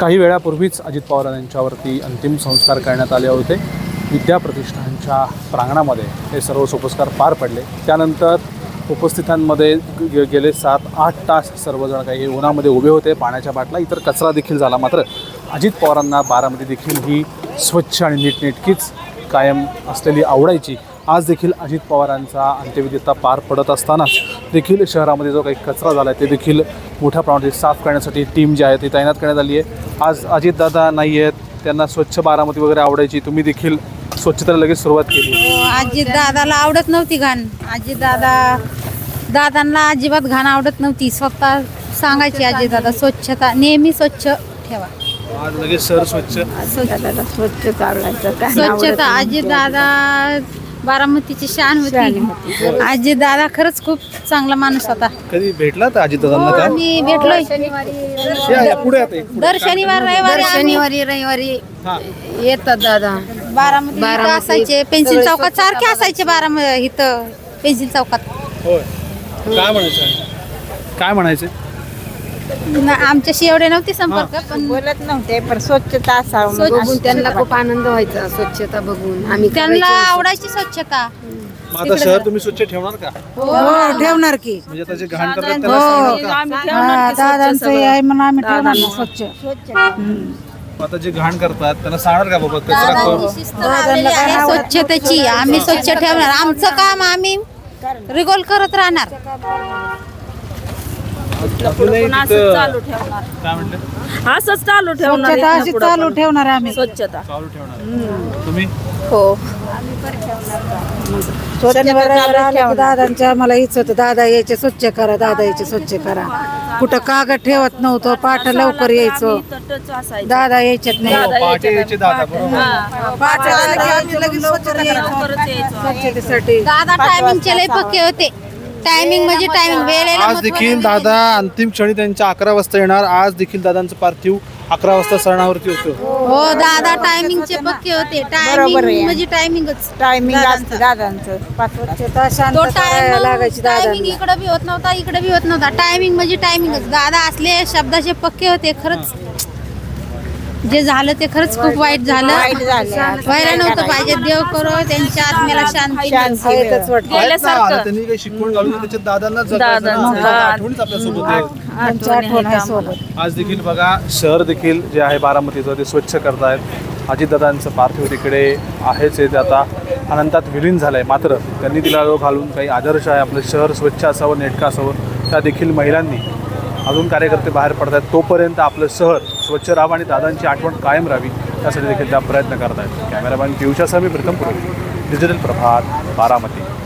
काही वेळापूर्वीच अजित पवार यांच्यावरती अंतिम संस्कार करण्यात आले होते. विद्याप्रतिष्ठानच्या प्रांगणामध्ये हे सर्व सोपस्कार पार पडले. त्यानंतर उपस्थितांमध्ये गे- गेले सात आठ तास सर्वजण काही उन्हामध्ये उभे होते. पाण्याच्या बाटला इतर कचरा देखील झाला. मात्र अजित पवारांना बारामध्ये देखील ही स्वच्छ आणि नीटनेटकीच कायम असलेली आवडायची आज देखील अजित पवारांचा अंत्यविधिता पार पडत असतानाच देखील शहरामध्ये जो काही कचरा झाला आहे ते देखील मोठ्या प्रमाणात साफ करण्यासाठी टीम जी आहे ती तैनात करण्यात आली आहे. आज अजितदादा नाही आहेत त्यांना स्वच्छ बारामती वगैरे आवडायची तुम्ही देखील स्वच्छतेला लगेच सुरुवात केली. हो, आजी दादाला आवडत नव्हती घाण. आजी दादा दादांना अजिबात घाण आवडत नव्हती. स्वतः सांगायची आजी दादा स्वच्छता नेहमी स्वच्छ ठेवा. आज लगेच शहर स्वच्छ. दादा स्वच्छ चालवायचं काय स्वच्छता आजी दादा बारामतीची शान होती आजी दादा खरंच खूप चांगला माणूस होता. कधी भेटला तर अजितदादांना काय आम्ही भेटलोय. या, या, पुढे आता एक पुढे. दर शनिवार रविवारी आम्ही शनिवारी रविवारी हा. येतात दादा. बारामती इथं बारामती. असायचे पेन्सिल चौकात सारखे असायचे बारामती इथं पेन्सिल चौकात. होय. काय म्हणायचं? काय म्हणायचं? न- आमच्याशी एवढे नव्हते संपर्क पण बोलत नव्हते पण स्वच्छता असावं स्वच्छ- त्यांना खूप आनंद व्हायचा स्वच्छता बघून. आम्ही त्यांना. आवडायची स्वच्छता. मग आता शहर तुम्ही स्वच्छ ठेवणार का? हो ठेवणार की. म्हणजे आता जे घाण करतात त्याला सांगणार का? हा, दादांचं हे आहे म्हणून आम्ही ठेवणार ना स्वच्छ. मग आता जे घाण करतात त्यांना सांगणार का बाबा कचरा कर शिस्त लावलेली आहे. स्वच्छतेची आम्ही स्वच्छ ठेवणार. आमचं काम आम्ही रिगोल करत राहणार. काय म्हटलं? असंच चालू ठेवणार स्वच्छता इथनं अशी पुढं चालू पण. ठेवणार आम्ही. स्वच्छता. चालू ठेवणार. तुम्ही? हो. दादांच्या मला हीच होतं दादा यायचे स्वच्छ करा दादा यायचे स्वच्छ करा. कुठं कागद ठेवत नव्हतं पाठ लवकर यायचो. दादा यायच्यात नाही. हो, पहाटे यायचे दादा बरोबर. पाठ आलं की आमची लगेच स्वच्छता लवकरच यायचो. स्वच्छतेसाठी. दादा टायमिंगचे लय पक्के होते. टायमिंग म्हणजे टायमिंग वेळेला आज महत्त्व देखील. दादा अंतिम क्षणी त्यांच्या अकरा वाजता येणार. आज देखील दादांचं पार्थिव अकरा वाजता सरणावरती होतं. हो दादा टायमिंगचे पक्के होते. टायमिंग म्हणजे टायमिंगच टायमिंग असते दादांचं. शांत करायला लागायची टायमिंग दादा इकडे बी होत नव्हता इकडे बी होत नव्हता. टायमिंग म्हणजे टायमिंगच दादा असले शब्दाचे पक्के होते खरंच. जे झालं ते खरंच खूप वाईट झालं. वाईट झालं. व्हायला नव्हतं पाहिजे देव करो त्यांच्या आत्म्याला शांती शिकवण दादांना हा. आज देखील बघा शहर देखील जे आहे बारामतीचं ते स्वच्छ करतायत. अजितदादांचं पार्थिव तिकडे आहेच आहे ते आता अनंतात विलीन झालं आहे मात्र त्यांनी तिला जो घालून काही आदर्श आहे आपलं शहर स्वच्छ असावं नेटकं असावं त्या देखील महिलांनी अजून कार्यकर्ते बाहेर पडत आहेत तोपर्यंत आपलं शहर स्वच्छ राहावं आणि दादांची आठवण कायम राहावी त्यासाठी देखील त्या प्रयत्न करत आहेत कॅमेरामॅन पियुषासह मी प्रथम पुढे डिजिटल प्रभात बारामती.